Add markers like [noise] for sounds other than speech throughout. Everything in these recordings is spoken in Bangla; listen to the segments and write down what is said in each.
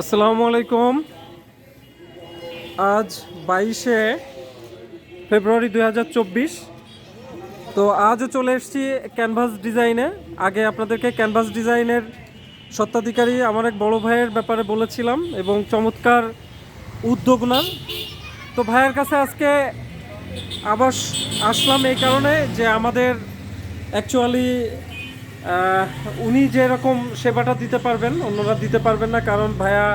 আসসালামু আলাইকুম। আজ বাইশে ফেব্রুয়ারি দু হাজার চব্বিশ। তো আজও চলে এসেছি ক্যানভাস ডিজাইনে। আগে আপনাদেরকে ক্যানভাস ডিজাইনের সত্ত্বাধিকারী আমার এক বড় ভাইয়ের ব্যাপারে বলেছিলাম এবং চমৎকার উদ্যোগ নেন। তো ভাইয়ের কাছে আজকে আবার আসলাম এই কারণে যে আমাদের অ্যাকচুয়ালি উনি যেরকম সেবাটা দিতে পারবেন, অন্যরা দিতে পারবেন না, কারণ ভাইয়া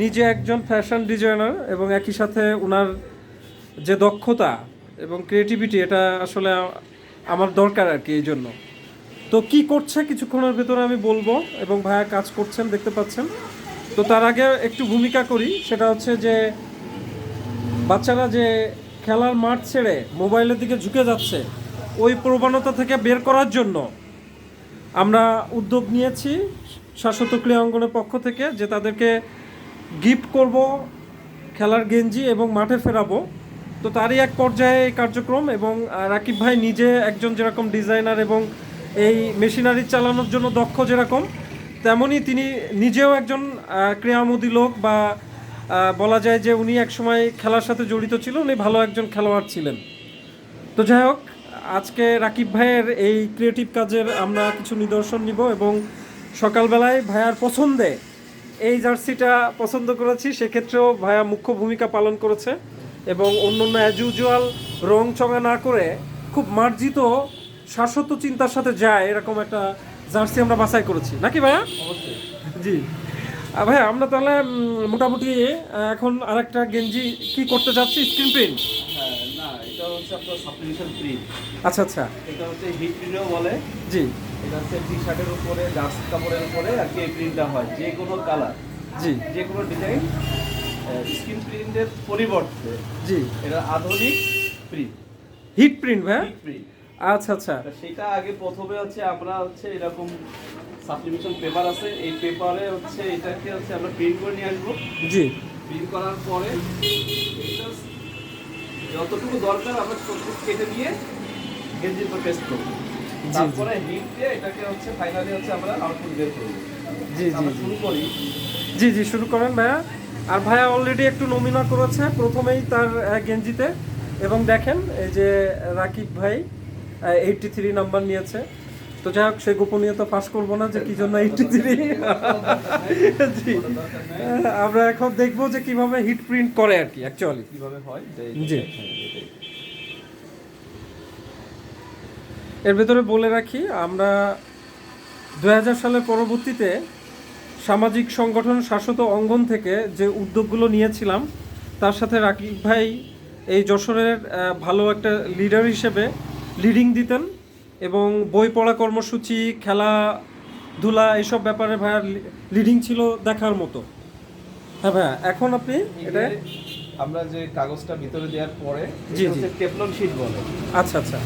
নিজে একজন ফ্যাশন ডিজাইনার এবং একই সাথে ওনার যে দক্ষতা এবং ক্রিয়েটিভিটি এটা আসলে আমার দরকার আর কি এই জন্য। তো কি করছে কিছুক্ষণের ভেতরে আমি বলব এবং ভাইয়া কাজ করছেন, দেখতে পাচ্ছেন। তো তার আগে একটু ভূমিকা করি, সেটা হচ্ছে যে বাচ্চারা যে খেলার মাঠ ছেড়ে মোবাইলের দিকে ঝুঁকে যাচ্ছে, ওই প্রবণতা থেকে বের করার জন্য আমরা উদ্যোগ নিয়েছি শাশ্বত ক্রিয়া অঙ্গনের পক্ষ থেকে যে তাদেরকে গিফট করব, খেলার গেঞ্জি এবং মাঠে ফেরাবো। তো তারই এক পর্যায়ে এই কার্যক্রম এবং রাকিব ভাই নিজে একজন যেরকম ডিজাইনার এবং এই মেশিনারি চালানোর জন্য দক্ষ যেরকম তেমনি তিনি নিজেও একজন ক্রীড়ামোদী লোক বা বলা যায় যে উনি একসময় খেলার সাথে জড়িত ছিল উনি ভালো একজন খেলোয়াড় ছিলেন। তো যাই হোক আজকে রাকিব ভাইয়ের এই ক্রিয়েটিভ কাজের আমরা কিছু নিদর্শন নিব এবং সকালবেলায় ভাইয়ার পছন্দে এই জার্সিটা পছন্দ করেছি সেক্ষেত্রেও ভাইয়া মুখ্য ভূমিকা পালন করেছে এবং অন্য অন্য অ্যাজ ইউজুয়াল রং চঙা না করে খুব মার্জিত শাশ্বত চিন্তার সাথে যায় এরকম একটা জার্সি আমরা বাছাই করেছি। নাকি ভাইয়া? জি। ভাইয়া আমরা তাহলে মোটামুটি এখন আরেকটা গেঞ্জি কি করতে চাচ্ছি স্ক্রিন প্রিন্ট। হচ্ছে আপনার সাবলিমেশন প্রিন্ট আচ্ছা আচ্ছা। এটা হচ্ছে হিট প্রিন্টও বলে। জি। এটা হচ্ছে টি শার্টের উপরে জার্সি কাপড়ের উপরে আর কি এই প্রিন্টটা হয় যে কোনো কালার জি। যে কোনো ডিজাইন স্ক্রিন প্রিন্টের পরিবর্তে জি। এটা আধুনিক প্রিন্ট হিট প্রিন্ট ভাইয়া? হিট প্রিন্ট আচ্ছা আচ্ছা। সেটা আগে প্রথমে হচ্ছে আমরা হচ্ছে এরকম সাবলিমেশন পেপার আছে এই পেপারে হচ্ছে এটাকে হচ্ছে আমরা প্রিন্ট করে নিয়ে আসব। জি। প্রিন্ট করার পরে এটা যতটুকু দরকার আমরা ততটুকু কেটে দিয়ে গেঞ্জির উপর পেস্ট করব তারপরে হিট দিয়ে এটাকে হচ্ছে ফাইনালি হচ্ছে আমরা আউটপুট বের করব। জি জি শুরু করি। জি জি শুরু করেন ভাইয়া। আর ভাইয়া অলরেডি একটু নমিনা করেছে প্রথমেই তার গেঞ্জিতে। এবং দেখেন এই যে রাকিব ভাই এইটটি থ্রি নাম্বার নিয়েছে। তো যাই হোক সে গোপনীয়তা ফাঁস করব না যে কি জন্য জি আমরা এখন দেখব যে কীভাবে হিট প্রিন্ট করে আর কি অ্যাকচুয়ালি কীভাবে হয় জি। এর ভেতরে বলে রাখি আমরা দু হাজার সালের পরবর্তীতে সামাজিক সংগঠন শাশ্বত অঙ্গন থেকে যে উদ্যোগগুলো নিয়েছিলাম তার সাথে রাকিব ভাই এই যশোরের ভালো একটা লিডার হিসেবে লিডিং দিতেন এবং বই পড়া কর্মসূচি খেলাধুলা এসব ব্যাপারে ভাইয়ার লিডিং ছিল দেখার মতো। হ্যাঁ ভাইয়া এখন আপনি এটা আমরা যে কাগজটা ভিতরে দেওয়ার পরে জি, জি। টেফলন শীট বলে। আচ্ছা আচ্ছা।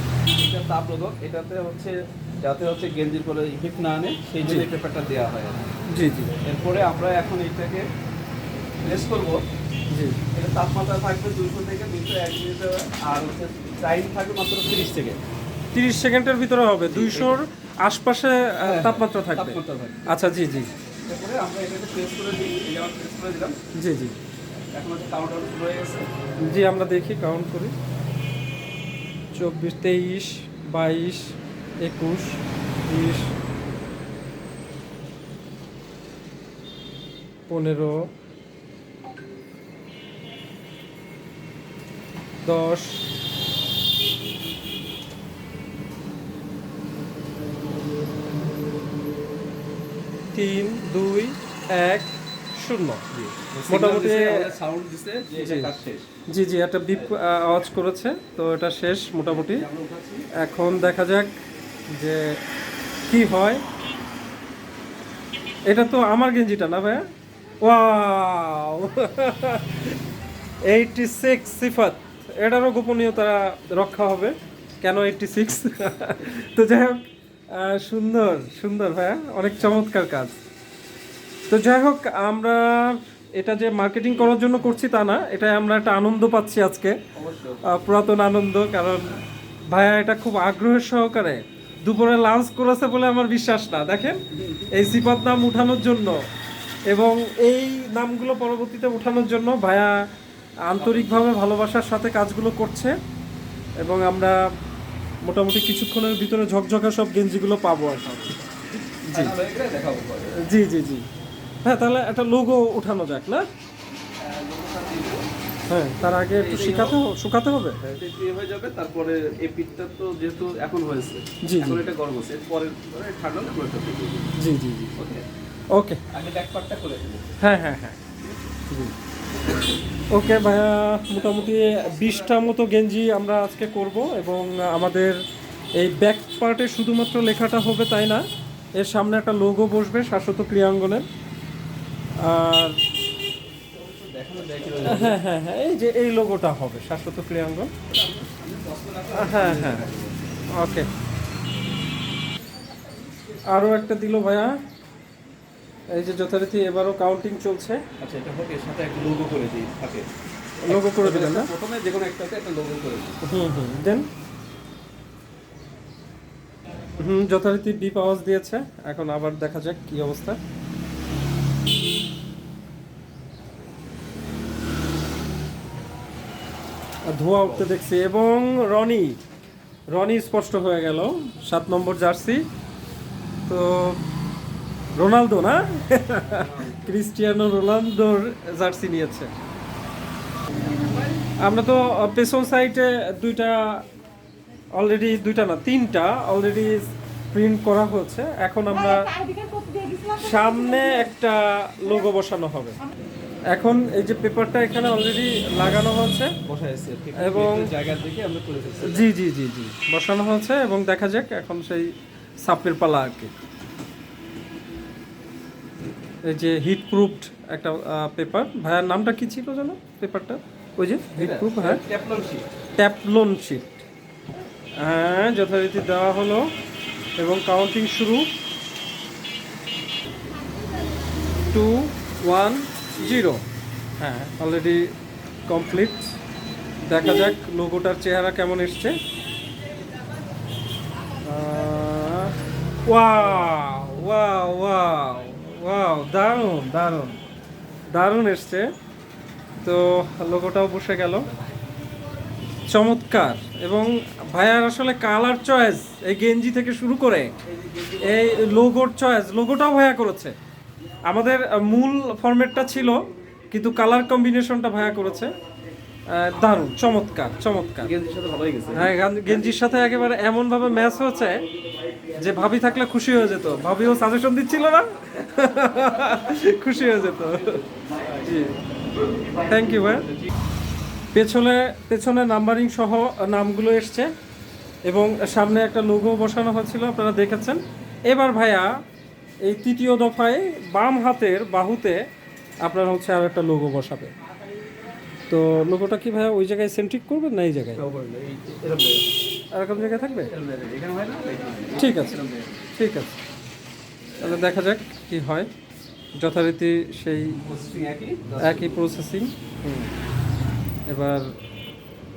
এটা তাপরোধক এটাতে হচ্ছে যাতে হচ্ছে গেঞ্জির পরে ইফেক্ট না আনে সেই জন্য। পেপারটা দেওয়া হয়। জি জি। এরপরে আমরা এখন এটাকে প্রেস করব। জি। এটা তাপমাত্রা থাকবে দুশো থেকে দুশো এক মিনিট আর হচ্ছে টাইম থাকবে মাত্র তিরিশ সেকেন্ড। তিরিশ সেকেন্ডের ভিতরে হবে দুইশোর আশপাশে আহ, তাপমাত্রা থাকবে। আচ্ছা জি জি। এরপরে আমরা এটাকে প্রেস করে দিই এই যেমন প্রেস করে দিলাম। জি জি। এখন হচ্ছে হয়ে গেছে। জি আমরা দেখি কাউন্ট করি। চব্বিশ তেইশ বাইশ একুশ বিশ পনেরো দশ তিন দুই এক শূন্য। মোটামুটি সাউন্ড দিছে জি। জি। একটা বিপ আওয়াজ করেছে তো এটা শেষ মোটামুটি। এখন দেখা যাক যে কি হয়। এটা তো আমার গেঞ্জিটা না ভাইয়া? ওয়াও! Eighty six Sifat. এটারও গোপনীয়তা রক্ষা হবে। কেন এইটটি সিক্স? তো যাই হোক সুন্দর সুন্দর ভাইয়া। অনেক চমৎকার কাজ। তো যাই হোক আমরা এটা যে মার্কেটিং করার জন্য করছি তা না এটা আমরা একটা আনন্দ পাচ্ছি আজকে। পুরাতন আনন্দ কারণ ভাইয়া এটা খুব আগ্রহের সহকারে দুপুরে লাঞ্চ করেছে বলে আমার বিশ্বাস না। দেখেন এই সিপাত নাম উঠানোর জন্য এবং এই নামগুলো পরবর্তীতে উঠানোর জন্য ভাইয়া আন্তরিকভাবে ভালোবাসার সাথে কাজগুলো করছে এবং আমরা মোটামুটি কিছুক্ষণের ভিতরে ঝকঝকা সব গেঞ্জিগুলো পাবো আর জি। হয়ে পরে জি জি জি। হ্যাঁ তাহলে একটা লোগো উঠানো যাক না? হ্যাঁ তার আগে একটু শিখাতে শুকাতে হবে? এটা হয়ে যাবে তারপরে এই পিঠটা তো যেহেতু এখন হয়েছে জি, এখন এটা গরম আছে এরপরে মানে ঠান্ডা দিবো। জি জি জি। ওকে ওকে আগে ব্যাক পার্টটা করে দেবো হ্যাঁ হ্যাঁ হ্যাঁ। জি। ওকে ভাইয়া, মোটামুটি বিশটা মতো গেঞ্জি আমরা আজকে করব এবং আমাদের এই ব্যাক পার্টে শুধুমাত্র লেখাটা হবে তাই না? এর সামনে একটা লোগো বসবে শাশ্বত ক্রিয়াঙ্গনের আর হ্যাঁ হ্যাঁ হ্যাঁ এই যে এই লোগোটা হবে শাশ্বত ক্রিয়াঙ্গন। হ্যাঁ হ্যাঁ ওকে। আরও একটা দিল ভাইয়া। এই যে যথারীতি এবারও কাউন্টিং চলছে। আচ্ছা এটা হোক এর সাথে একটা লোগো করে দিই থাকে। লোগো করে দিলেন না? প্রথমে যে কোনো একটাতে একটা লোগো করে দিই। হুম হুম দেন। হুম যথারীতি বিপ আওয়াজ দিয়েছে। এখন আবার দেখা যাক কি অবস্থা। ধোঁয়া উঠতে দেখছি এবং রনি রনি স্পষ্ট হয়ে গেল। সাত নম্বর জার্সি। তো রোনালদো না? ক্রিস্টিয়ানো রোনালদোর জার্সি নিয়েছে। আমরা তো পেছন সাইডে দুইটা অলরেডি দুইটা না তিনটা অলরেডি প্রিন্ট করা হচ্ছে এখন আমরা সামনে একটা লোগো বসানো হবে। এখন এই যে পেপারটা এখানে অলরেডি লাগানো হয়েছে। এবং- জি জি জি জি বসানো হয়েছে এবং দেখা যাক এখন সেই সাপের পালা আর কি। যে হিট প্রুফড একটা পেপার ভাইয়ার নামটা কি ছিল জানো পেপারটা ওই যে হিট প্রুফ হ্যাঁ। ট্যাপলন শীট ট্যাপলোন শিট হ্যাঁ যথারীতি দেওয়া হলো এবং কাউন্টিং শুরু। টু ওয়ান জিরো হ্যাঁ অলরেডি কমপ্লিট দেখা যাক লোগোটার চেহারা কেমন এসছে। ওয়া ওয়া ওয়াও ওয়াও দারুণ দারুণ। দারুণ এসছে। তো লোগোটাও বসে গেল। চমৎকার। এবং ভাইয়ার আসলে কালার চয়েস এই গেঞ্জি থেকে শুরু করে এই লোগোর চয়েস লোগোটাও ভাইয়া করেছে। আমাদের মূল ফরম্যাটটা ছিল কিন্তু কালার কম্বিনেশনটা ভাইয়া করেছে। দারুণ চমৎকার চমৎকার। গেঞ্জির সাথে ভালোই গেছে। হ্যাঁ গেঞ্জির সাথে একেবারে এমনভাবে ম্যাচ হয়েছে যে ভাবি থাকলে খুশি হয়ে যেত। ভাবিও সাজেশন দিচ্ছিল না। খুশি হয়ে যেত। জি। থ্যাংক ইউ ভাই পেছনে পেছনে নাম্বারিং সহ নামগুলো এসছে এবং সামনে একটা লোগো বসানো হয়েছিল আপনারা দেখেছেন। এবার ভাইয়া, এই তৃতীয় দফায় বাম হাতের বাহুতে আপনার হচ্ছে আর একটা লোগো বসাবে। তো লোগোটা কি ভাইয়া ওই জায়গায় সেন্ট্রিক করবেন না এই জায়গায়। এরকম জায়গায় থাকবে। ঠিক আছে ঠিক আছে। তাহলে দেখা যাক কি হয়। যথারীতি সেই একই? প্রসেসিং এবার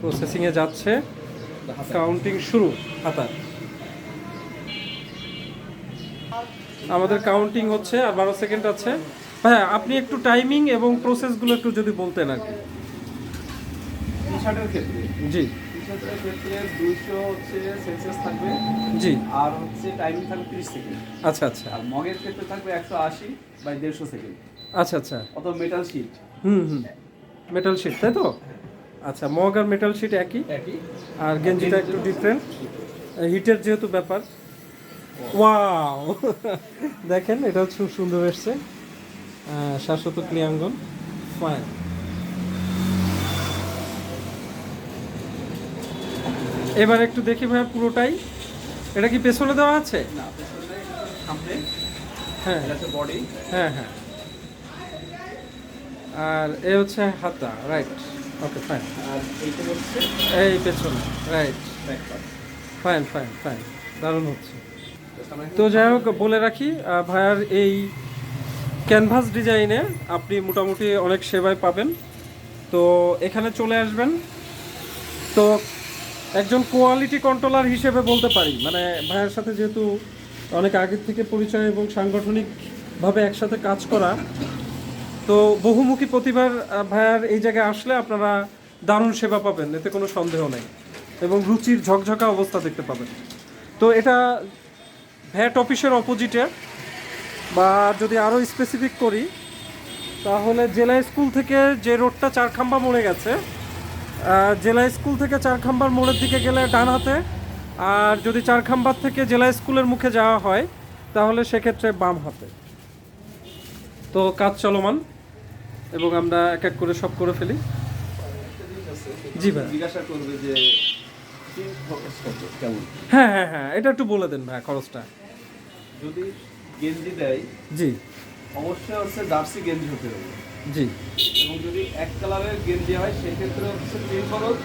প্রসেসিংয়ে যাচ্ছে। কাউন্টিং শুরু হাতার আমাদের কাউন্টিং হচ্ছে আর বারো সেকেন্ড আছে। হ্যাঁ আপনি একটু টাইমিং এবং প্রসেসগুলো একটু যদি বলতেন আর কি। জি। টি ক্ষেত্রে দুইশো হচ্ছে সেলসিয়াস থাকবে। জি। আর হচ্ছে টাইমিং থাকবে তিরিশ সেকেন্ড আচ্ছা আচ্ছা। আর মগের ক্ষেত্রে থাকবে একশো আশি বাই দেড়শো সেকেন্ড আচ্ছা আচ্ছা। অথবা মেটাল শিট হুম হুম। মেটাল শিট তাই তো? আচ্ছা মগ আর মেটাল শিট একই? একই। আর গেঞ্জিটা একটু ডিফারেন্ট হিটের যেহেতু ব্যাপার। ওয়াও [laughs] দেখেন এটা খুব সুন্দর এসছে। শাশ্বত ক্লিয়াঙ্গন ফাইন এবার একটু দেখি ভাই পুরোটাই। এটা কি পেছনে দেওয়া আছে? না পেছনে সামনে। হ্যাঁ। বডি হ্যাঁ হ্যাঁ। আর এ হচ্ছে হাতা রাইট ওকে ফাইন আর হচ্ছে এই পেছনে রাইট ফাইন ফাইন ফাইন দারুণ হচ্ছে। তো যাই হোক বলে রাখি ভাইয়ার এই ক্যানভাস ডিজাইনে আপনি মোটামুটি অনেক সেবায় পাবেন। তো এখানে চলে আসবেন। তো একজন কোয়ালিটি কন্ট্রোলার হিসেবে বলতে পারি। মানে ভাইয়ের সাথে যেহেতু অনেক আগের থেকে পরিচয় এবং সাংগঠনিক ভাবে একসাথে কাজ করা, তো বহুমুখী প্রতিভার ভাইয়ার এই জায়গায় আসলে আপনারা দারুণ সেবা পাবেন, এতে কোনো সন্দেহ নেই এবং রুচির ঝকঝকা অবস্থা দেখতে পাবেন। তো এটা ভ্যাট অফিসের অপোজিটে বা যদি আরও স্পেসিফিক করি, তাহলে জেলা স্কুল থেকে যে রোডটা চারখাম্বা মরে গেছে জেলা স্কুল থেকে চারখাম্বার মোড়ের দিকে গেলে ডান হাতে। আর যদি চারখাম্বার থেকে জেলা স্কুলের মুখে যাওয়া হয় তাহলে সেক্ষেত্রে বাম হাতে। তো কাজ চলমান এবং আমরা এক এক করে সব করে ফেলি। জি ভাই। জিজ্ঞাসা করবে যে হ্যাঁ হ্যাঁ হ্যাঁ এটা একটু বলে দেন ভাই খরচটা। যদি গেঞ্জি দেয় জি। অবশ্যই হচ্ছে জার্সি গেঞ্জি হতে হবে। জি। এবং যদি এক কালারের গেঞ্জি হয় সেক্ষেত্রে হচ্ছে প্রিন্ট খরচ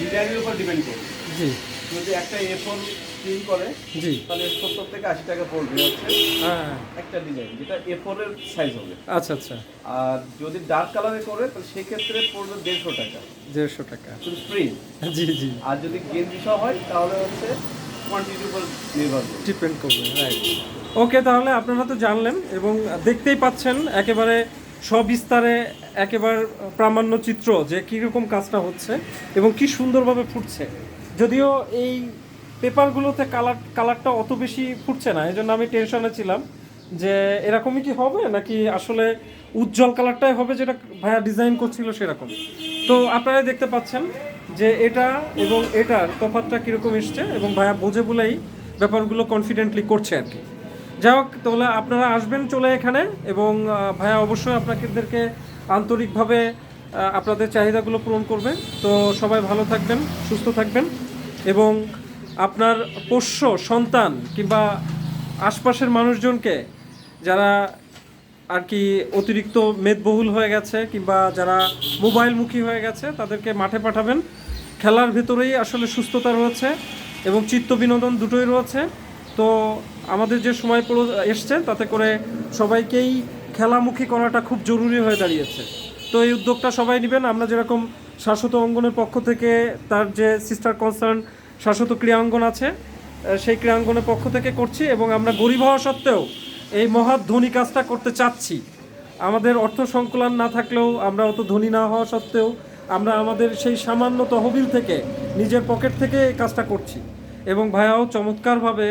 ডিজাইনের উপর ডিপেন্ড করবে। জি। যদি একটা এ ফোর প্রিন্ট করে জি। তাহলে সত্তর থেকে আশি টাকা পড়বে হচ্ছে হ্যাঁ। একটা ডিজাইন যেটা এ ফোরের সাইজ হবে। আচ্ছা আচ্ছা। আর যদি ডার্ক কালারে করে তাহলে সেক্ষেত্রে পড়বে দেড়শো টাকা। দেড়শো টাকা। প্রিন্ট জি জি। আর যদি গেঞ্জি সহ হয় তাহলে হচ্ছে কোয়ান্টিটির উপর নির্ভর করবে। ডিপেন্ড করবে রাইট ওকে তাহলে আপনারা তো জানলেন এবং দেখতেই পাচ্ছেন একেবারে সবিস্তারে একেবারে প্রামাণ্য চিত্র যে কীরকম কাজটা হচ্ছে এবং কি সুন্দরভাবে ফুটছে। যদিও এই পেপারগুলোতে কালার, কালারটা অত বেশি ফুটছে না এই জন্য আমি টেনশনে ছিলাম যে এরকমই কি হবে নাকি আসলে উজ্জ্বল কালারটাই হবে যেটা ভাইয়া ডিজাইন করছিল সেরকম। তো আপনারা দেখতে পাচ্ছেন যে এটা এবং এটার তফাৎটা কীরকম এসছে এবং ভাইয়া বোঝে বলেই ব্যাপারগুলো কনফিডেন্টলি করছে আর কি। যাই হোক, তাহলে আপনারা আসবেন চলে এখানে এবং ভাইয়া অবশ্যই আপনাদেরকে আন্তরিকভাবে আপনাদের চাহিদাগুলো পূরণ করবে তো সবাই ভালো থাকবেন, সুস্থ থাকবেন এবং আপনার পোষ্য, সন্তান কিংবা আশপাশের মানুষজনকে যারা আর কি অতিরিক্ত মেদবহুল হয়ে গেছে কিংবা যারা মোবাইলমুখী হয়ে গেছে, তাদেরকে মাঠে পাঠাবেন। খেলার ভেতরেই আসলে সুস্থতা রয়েছে এবং চিত্ত বিনোদন দুটোই রয়েছে। তো আমাদের যে সময় পড়ে এসছে, তাতে করে সবাইকেই খেলামুখী করাটা খুব জরুরি হয়ে দাঁড়িয়েছে। তো এই উদ্যোগটা সবাই নেবেন। আমরা যেরকম শাশ্বত অঙ্গনের পক্ষ থেকে তার যে সিস্টার কনসার্ন শাশ্বত ক্রীড়াঙ্গন আছে সেই ক্রীড়াঙ্গনের পক্ষ থেকে করছি এবং আমরা গরিব হওয়া সত্ত্বেও এই মহৎ ধনী কাজটা করতে চাচ্ছি। আমাদের অর্থ সংকুলন না থাকলেও আমরা অত ধনী না হওয়া সত্ত্বেও আমরা আমাদের সেই সামান্য তহবিল থেকে নিজের পকেট থেকে এই কাজটা করছি। এবং ভাইয়াও চমৎকারভাবে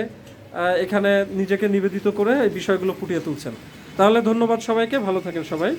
এখানে নিজেকে নিবেদিত করে এই বিষয়গুলো ফুটিয়ে তুলছেন। তাহলে ধন্যবাদ সবাইকে ভালো থাকেন সবাই।